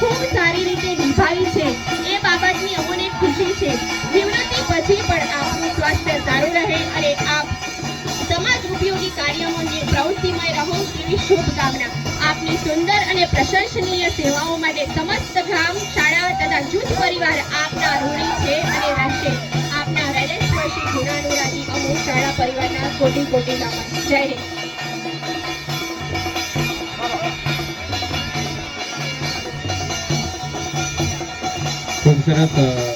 ખૂબ સારી રીતે નિભાવી છે. એ બાબતની અમને ખુશી છે. નિવૃત્તિ પછી પણ આપનું સ્વાસ્થ્ય સારું રહે અને આપ સમાજ ઉપયોગી કાર્યમાં જે પ્રવૃત્તિમય રહો તેવી શુભકામના. આપની સુંદર અને પ્રશંસનીય સેવાઓ માટે સમસ્ત ગ્રામ, શાળા તથા જૂથ પરિવાર આપના ઋણી છે અને રહેશે. આપના હૃદયસ્પર્શી ગુણાનુરાગી અમુક શાળા પરિવારના કોટી કોટી નમન જય હિન્દ. ખૂબ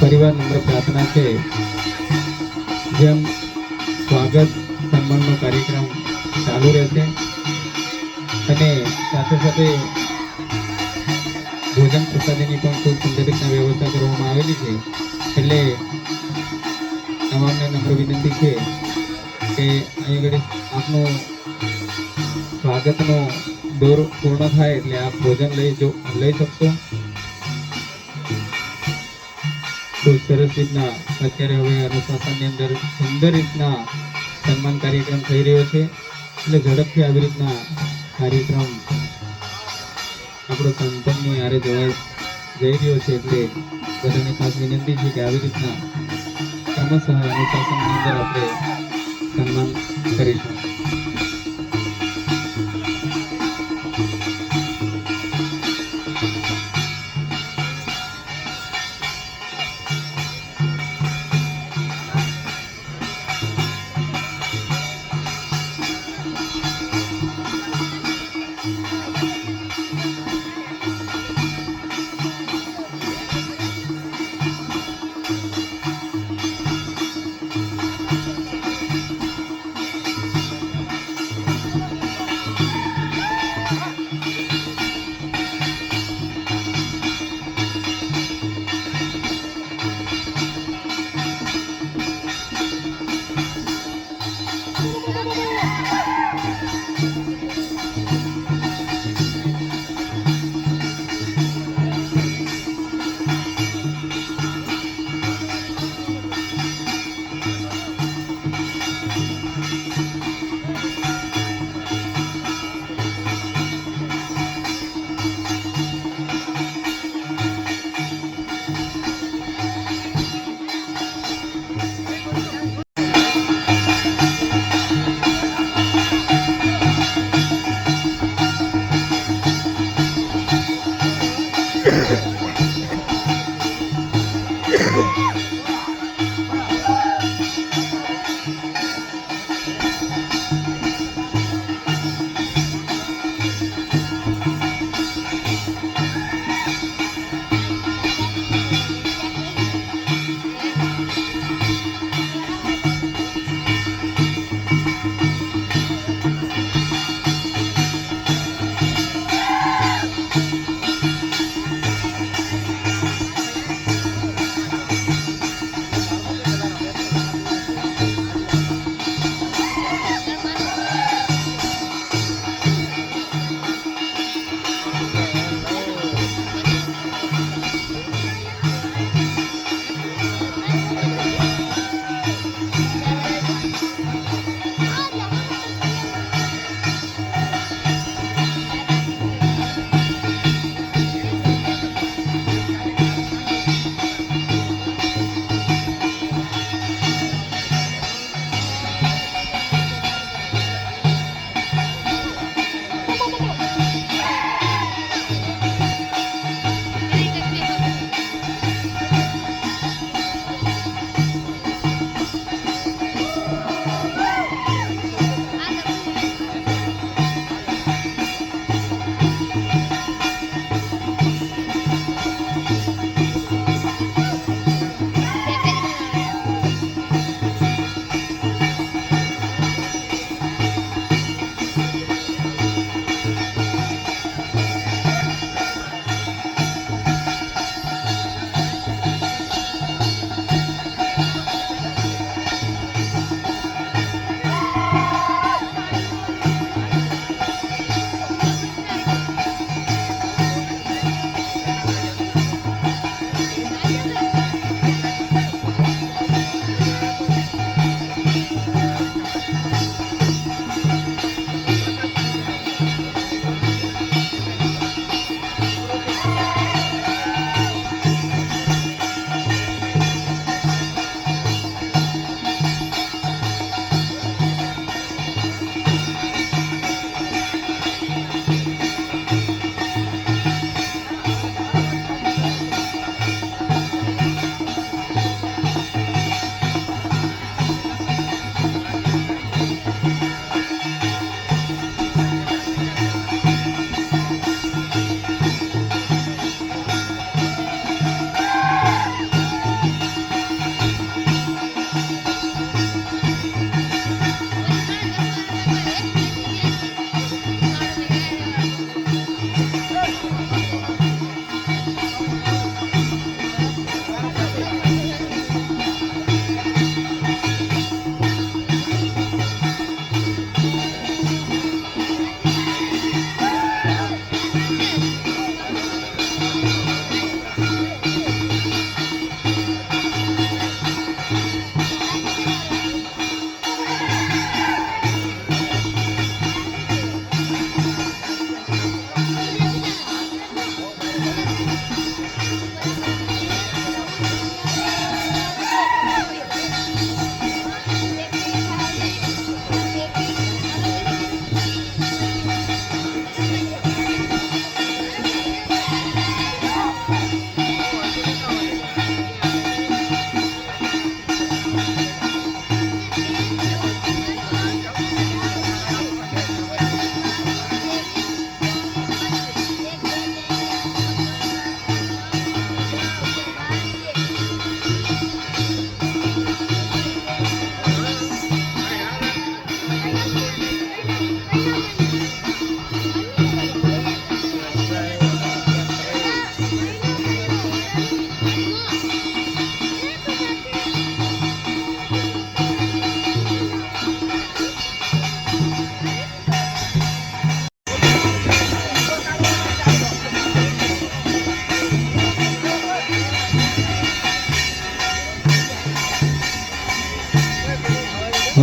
પરિવાર નંબર પ્રાર્થના છે. જેમ સ્વાગત સન્માનનો કાર્યક્રમ ચાલુ રહેશે અને સાથે સાથે ભોજન પ્રસાદીની પણ ખૂબ સુંદર રીતના વ્યવસ્થા કરવામાં આવેલી છે. એટલે તમામને નમ્ર વિનંતી છે કે અહીં આગળ આપનો સ્વાગતનો દોર પૂર્ણ થાય એટલે આપ ભોજન લઈ જો લઈ શકશો. ખૂબ સરસ રીતના અત્યારે હવે અનુશાસનની અંદર સુંદર રીતના સન્માન કાર્યક્રમ થઈ રહ્યો છે. એટલે ઝડપથી આવી રીતના કાર્યક્રમ આપણો સંપન્નની આરે જોવા જઈ રહ્યો છે. એટલે બધાને ખાસ વિનંતી છે કે આવી રીતના સમસ અનુશાસનની અંદર આપણે સન્માન કરીશું.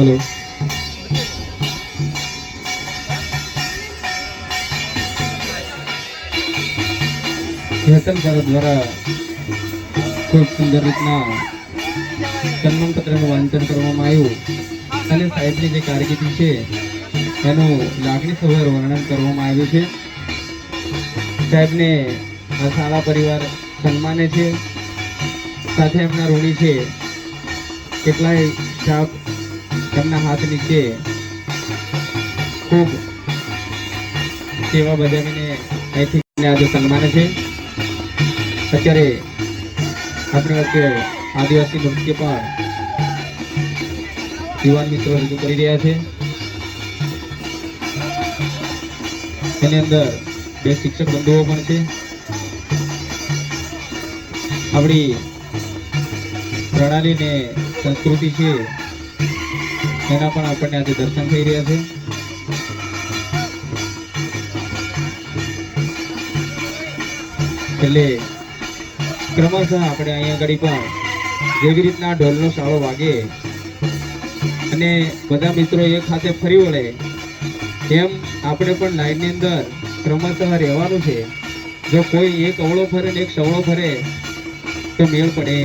Hello. Hetal દ્વારા ખૂબ સુંદર રીતના સન્માન પત્રનું વાંચન કરવામાં આવ્યું. અને સાહેબની જે કારકિર્દી છે, એનું લાગણીસભર વર્ણન કરવામાં આવ્યું છે. સાહેબને આ પરિવાર સન્માને છે. સાથે એમના ઋણી છે. કેટલાય સ્ટાફ એમના હાથ નીચે ખૂબ સેવા બજાવીને અહીંથી આજે સન્માને છે. અત્યારે આપણી વચ્ચે આદિવાસી નૃત્ય પણ યુવાન મિત્રો રજૂ કરી રહ્યા છે. એની અંદર બે શિક્ષક બંધુઓ પણ છે. આપણી પ્રણાલી ને સંસ્કૃતિ છે એના પણ આપણને આજે દર્શન થઈ રહ્યા છે. એટલે ક્રમશઃ આપણે અહીંયા આગળ પણ જેવી રીતના ઢોલનો શાળો વાગે અને બધા મિત્રો એક સાથે ફરી વળે એમ આપણે પણ લાઈનની અંદર ક્રમશઃ રહેવાનું છે. જો કોઈ એક અવળો ફરે ને એક સવળો ફરે, તો મેળ પડે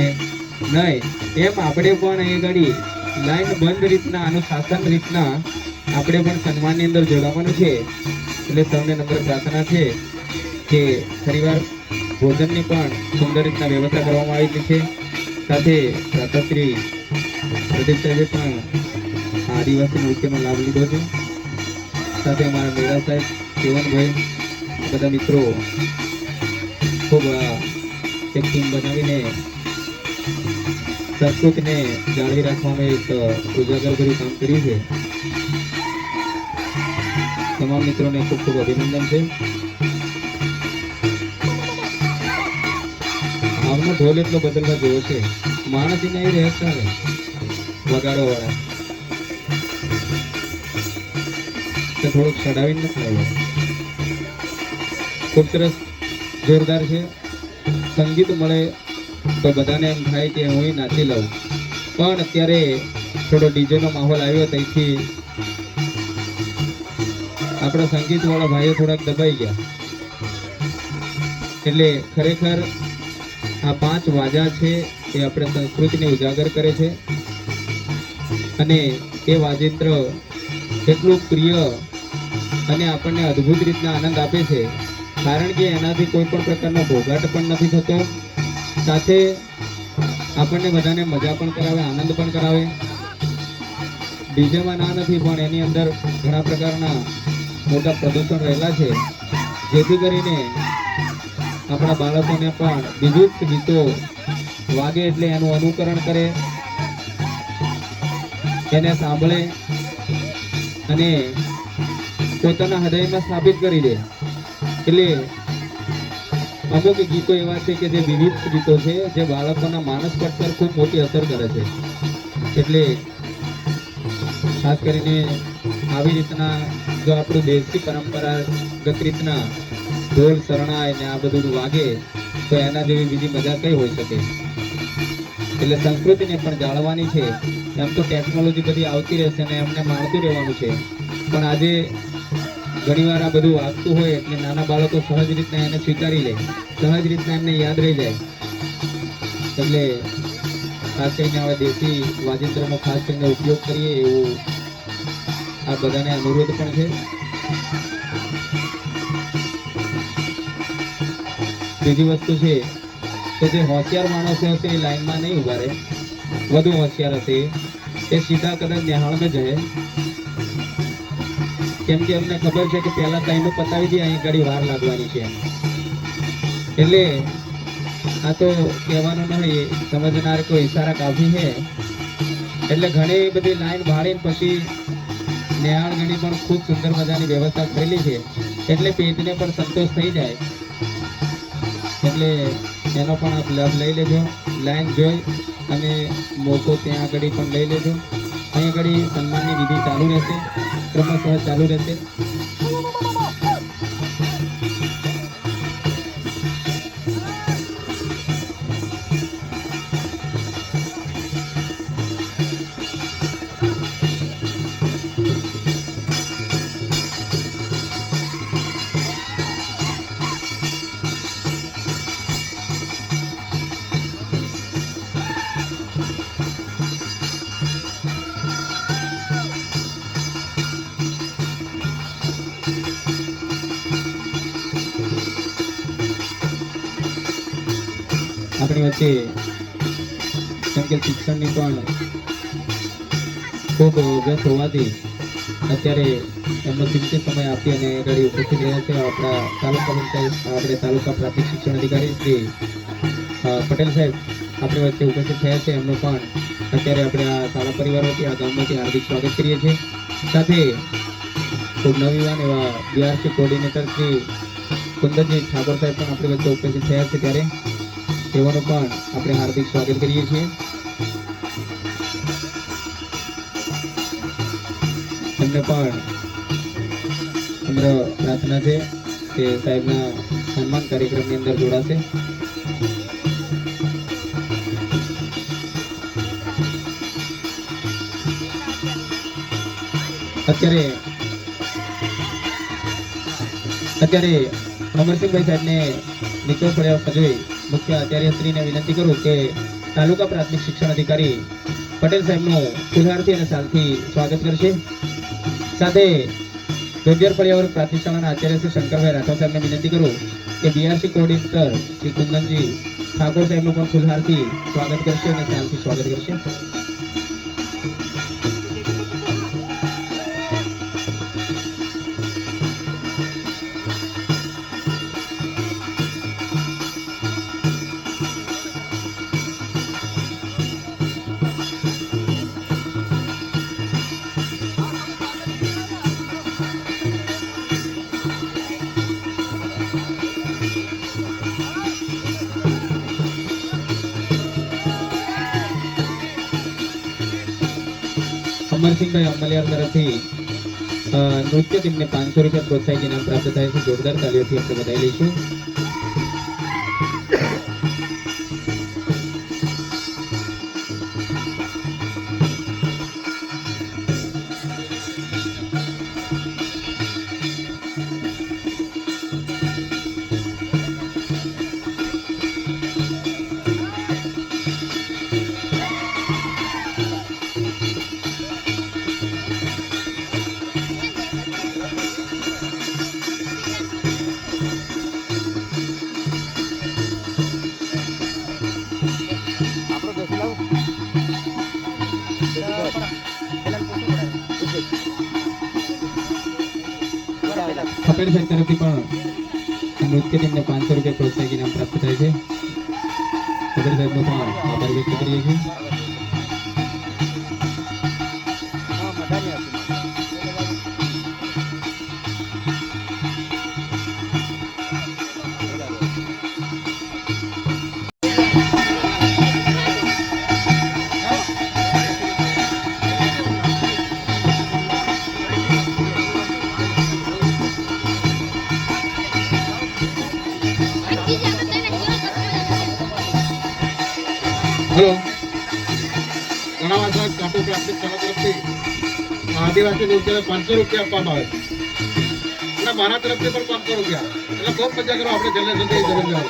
નહીં. એમ આપણે પણ અહીંયા ગાડી લાઈન બંધ રીતના, અનુશાસન રીતના આપણે પણ સન્માનની અંદર જોડાવાનું છે. એટલે સૌને નંબર પ્રાર્થના છે કે ફરીવાર ભોજનની પણ સુંદર રીતના વ્યવસ્થા કરવામાં આવી છે. સાથે પ્રાતશ્રી પ્રદીપ સાહેબે પણ આદિવાસી નૃત્યનો લાભ લીધો છે. સાથે અમારા મેળા સાહેબ, કેવનભાઈ, બધા મિત્રો ખૂબ એક ટીમ બનાવીને સંસ્કૃતિને જાળવી રાખવામાં એક ઉજાગર ભર્યું કામ કર્યું છે. તમામ મિત્રોને ખૂબ ખૂબ અભિનંદન છે. હાલનો ઢોલ એટલો બદલવા જેવો છે. માણસ એને એ રહેતા ને વગાડવા વાળા તો થોડુંક ચડાવીને નથી આવ્યો ખૂબ સરસ જોરદાર છે. સંગીત મળે તો બધાને એમ થાય કે હું નાચી લઉં. પણ અત્યારે થોડો ડીજેનો માહોલ આવ્યો ત્યાંથી આપણા સંગીતવાળા ભાઈઓ થોડાક દબાઈ ગયા. એટલે ખરેખર આ પાંચ વાજા છે એ આપણે સંસ્કૃતિને ઉજાગર કરે છે. અને એ વાજિંત્ર એટલું પ્રિય અને આપણને અદ્ભુત રીતના આનંદ આપે છે. કારણ કે એનાથી કોઈ પણ પ્રકારનો ભોગાટ પણ નથી થતો. સાથે આપણને બધાને મજા પણ કરાવે, આનંદ પણ કરાવે. ડીજેમાં ના નથી, પણ એની અંદર ઘણા પ્રકારના મોટા પ્રદૂષણ રહેલા છે. જેથી કરીને આપણા બાળકોને પણ વિવિધ ગીતો વાગે એટલે એનું અનુકરણ કરે. એને સાંભળે અને પોતાના હૃદયમાં સ્થાપિત કરી દે. એટલે અમુક ગીતો એવા છે કે જે વિવિધ ગીતો છે, જે બાળકોના માનસ પર પર ખૂબ મોટી અસર કરે છે. એટલે ખાસ કરીને આવી રીતના જો આપણું દેશી પરંપરાગત રીતના ઢોલ શરણાય ને આ બધું વાગે, તો એના જેવી બીજી મજા કઈ હોઈ શકે? એટલે સંસ્કૃતિને પણ જાળવવાની છે. એમ તો ટેકનોલોજી બધી આવતી રહેશે ને એમને માણતું રહેવાનું છે. પણ આજે ઘણીવાર આ બધું વાગતું હોય એટલે નાના બાળકો સહજ રીતના એને સ્વીકારી લે. સહજ રીતના એમને યાદ રહી જાય. એટલે ખાસ કરીને હવે દેશી વાજિંત્રનો ખાસ કરીને ઉપયોગ કરીએ એવું આ બધાને અનુરોધ પણ છે. બીજી વસ્તુ છે કે જે હોશિયાર માણસો હશે એ લાઈનમાં નહીં ઊભા રહે. વધુ હોશિયાર હશે એ સીધા કદાચ નિહાળમાં જશે. કેમ કે અમને ખબર છે કે પહેલા ટાઈમે પતાવી દે, અહીં ઘડી વાર લાગવાની છે. એટલે આ તો કહેવાનું નહીં, સમજનાર કોઈ ઇશારા કાફી છે. એટલે ઘણી બધી લાઈન ભાળીને પછી નેહાણ ઘણી પણ ખૂબ સુંદર મજાની વ્યવસ્થા કરેલી છે. એટલે પેટને પણ સંતોષ થઈ જાય. એટલે એનો પણ આપ લાભ લઈ લેજો. લાઈન જોઈ અને મોકો ત્યાં આગળ પણ લઈ લેજો. અહીં આગળ સન્માનની વિધિ ચાલુ રહેશે. ક્રમશઃ ચાલુ રહેશે. વચ્ચે કેમ કે શિક્ષણની પણ ખૂબ વ્યસ્ત હોવાથી અત્યારે એમનો ચિંતિત સમય આપી અને આગળ ઉપસ્થિત રહ્યા છે આપણા તાલુકા પંચાયત, આપણે તાલુકા પ્રાથમિક શિક્ષણ અધિકારી શ્રી પટેલ સાહેબ આપણી વચ્ચે ઉપસ્થિત થયા છે. એમનું પણ અત્યારે આપણે આ શાળા પરિવારોથી, આ ગામમાંથી હાર્દિક સ્વાગત કરીએ છીએ. સાથે ખૂબ નવીવાન એવા બીઆરસી કોઓર્ડિનેટર શ્રી કુંદરજી ઠાકોર સાહેબ પણ આપણી વચ્ચે ઉપસ્થિત થયા છે ત્યારે. તેઓનું પણ આપણે હાર્દિક સ્વાગત કરીએ છીએ. એમને પણ નમ્ર પ્રાર્થના છે કે સાહેબના સન્માન કાર્યક્રમની અંદર જોડાશે. અત્યારે અત્યારે અમરસિંહભાઈ સાહેબને નીચો પડ્યા સજવે મુખ્ય આચાર્યશ્રીને વિનંતી કરું કે તાલુકા પ્રાથમિક શિક્ષણ અધિકારી પટેલ સાહેબનું ફુલહારથી અને સાલથી સ્વાગત કરશે. સાથે ગોજર પર્યાવરણ પ્રાથમિક શાળાના આચાર્ય શ્રી શંકરભાઈ રાઠોડ સાહેબને વિનંતી કરું કે બીઆરસી કોર્ડિનેટર શ્રી કુંદનજી ઠાકોર સાહેબનું પણ ફુલહારથી સ્વાગત કરશે અને સાલથી સ્વાગત કરશે. અમરસિંહભાઈ અમલિયા તરફથી નૃત્ય ટીમને પાંચસો રૂપિયા પ્રોત્સાહિત ઇનામ પ્રાપ્ત થાય છે જોરદાર તાલીઓથી આપણે બધાઈ લઈશું ખપેડ સાહેબ તરફથી પણ નૃત્ય ટીમને પાંચસો રૂપિયા પ્રોત્સાહક ઇનામ પ્રાપ્ત થાય છે. ખપેડ સાહેબનો પણ આભાર વ્યક્ત કરીએ છીએ. હલો ઘણા સાહેબ કાપુ પ્લાસ્ટિક શાળા તરફથી આદિવાસી નૃત્યને પાંચસો રૂપિયા આપવામાં આવે અને મારા તરફથી પણ પાંચસો રૂપિયા. એટલે ખૂબ મજા કરો, આપણે જનરેશન જરૂર જાઓ